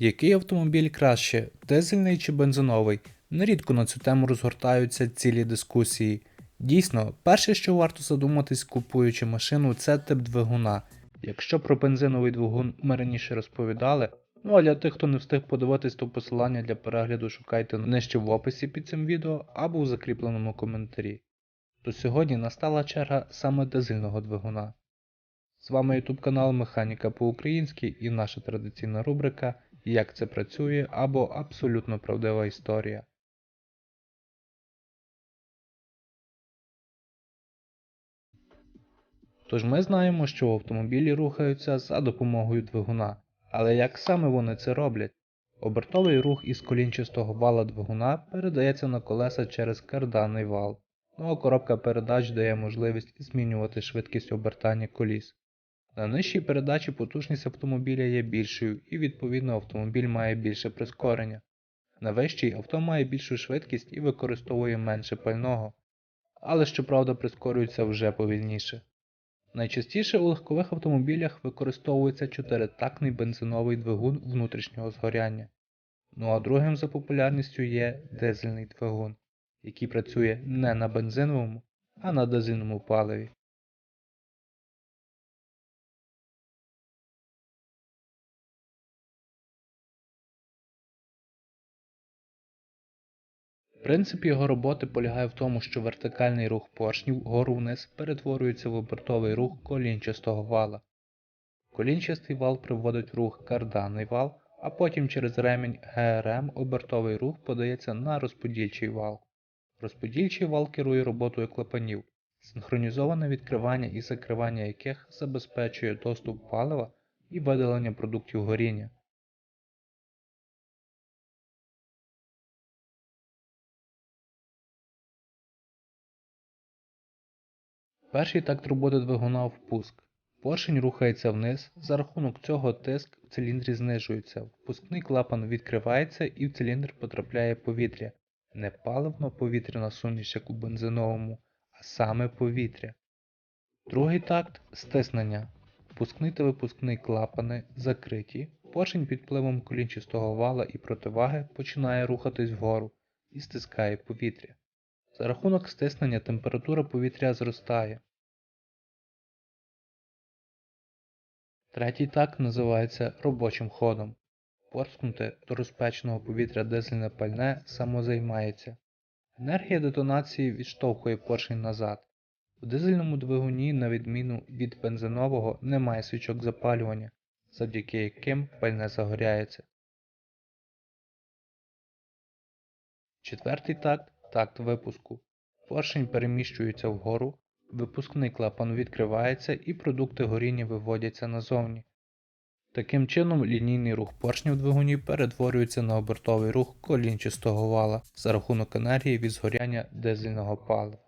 Який автомобіль краще, дизельний чи бензиновий? Нерідко на цю тему розгортаються цілі дискусії. Дійсно, перше, що варто задуматись, купуючи машину, це тип двигуна. Якщо про бензиновий двигун ми раніше розповідали, ну а для тих, хто не встиг подивитись, то посилання для перегляду шукайте нижче в описі під цим відео або в закріпленому коментарі. То сьогодні настала черга саме дизельного двигуна. З вами YouTube канал Механіка по-українськи і наша традиційна рубрика Як це працює або абсолютно правдива історія. Тож ми знаємо, що автомобілі рухаються за допомогою двигуна. Але як саме вони це роблять? Обертовий рух із колінчастого вала двигуна передається на колеса через карданний вал. Ну а коробка передач дає можливість змінювати швидкість обертання коліс. На нижчій передачі потужність автомобіля є більшою і відповідно автомобіль має більше прискорення. На вищій авто має більшу швидкість і використовує менше пального, але щоправда прискорюється вже повільніше. Найчастіше у легкових автомобілях використовується чотиритактний бензиновий двигун внутрішнього згоряння. Ну а другим за популярністю є дизельний двигун, який працює не на бензиновому, а на дизельному паливі. Принцип його роботи полягає в тому, що вертикальний рух поршнів вгору вниз перетворюється в обертовий рух колінчастого вала. Колінчастий вал приводить в рух карданний вал, а потім через ремінь ГРМ обертовий рух подається на розподільчий вал. Розподільчий вал керує роботою клапанів, синхронізоване відкривання і закривання яких забезпечує доступ палива і видалення продуктів горіння. Перший такт роботи двигуна впуск. Поршень рухається вниз, за рахунок цього тиск в циліндрі знижується, впускний клапан відкривається і в циліндр потрапляє повітря. Не паливно-повітряна суміш, як у бензиновому, а саме повітря. Другий такт стиснення. Впускний та випускний клапани закриті, поршень під впливом колінчастого вала і противаги починає рухатись вгору і стискає повітря. За рахунок стиснення температура повітря зростає. Третій такт називається робочим ходом. Порскнуте до розпеченого повітря дизельне пальне самозаймається. Енергія детонації відштовхує поршень назад. У дизельному двигуні, на відміну від бензинового, немає свічок запалювання, завдяки яким пальне загоряється. Четвертий такт такт випуску. Поршень переміщується вгору, випускний клапан відкривається і продукти горіння виводяться назовні. Таким чином, лінійний рух поршня в двигуні перетворюється на обертовий рух колінчастого вала за рахунок енергії від згоряння дизельного палива.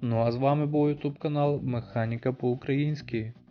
Ну а з вами був YouTube канал Механіка по-українськи.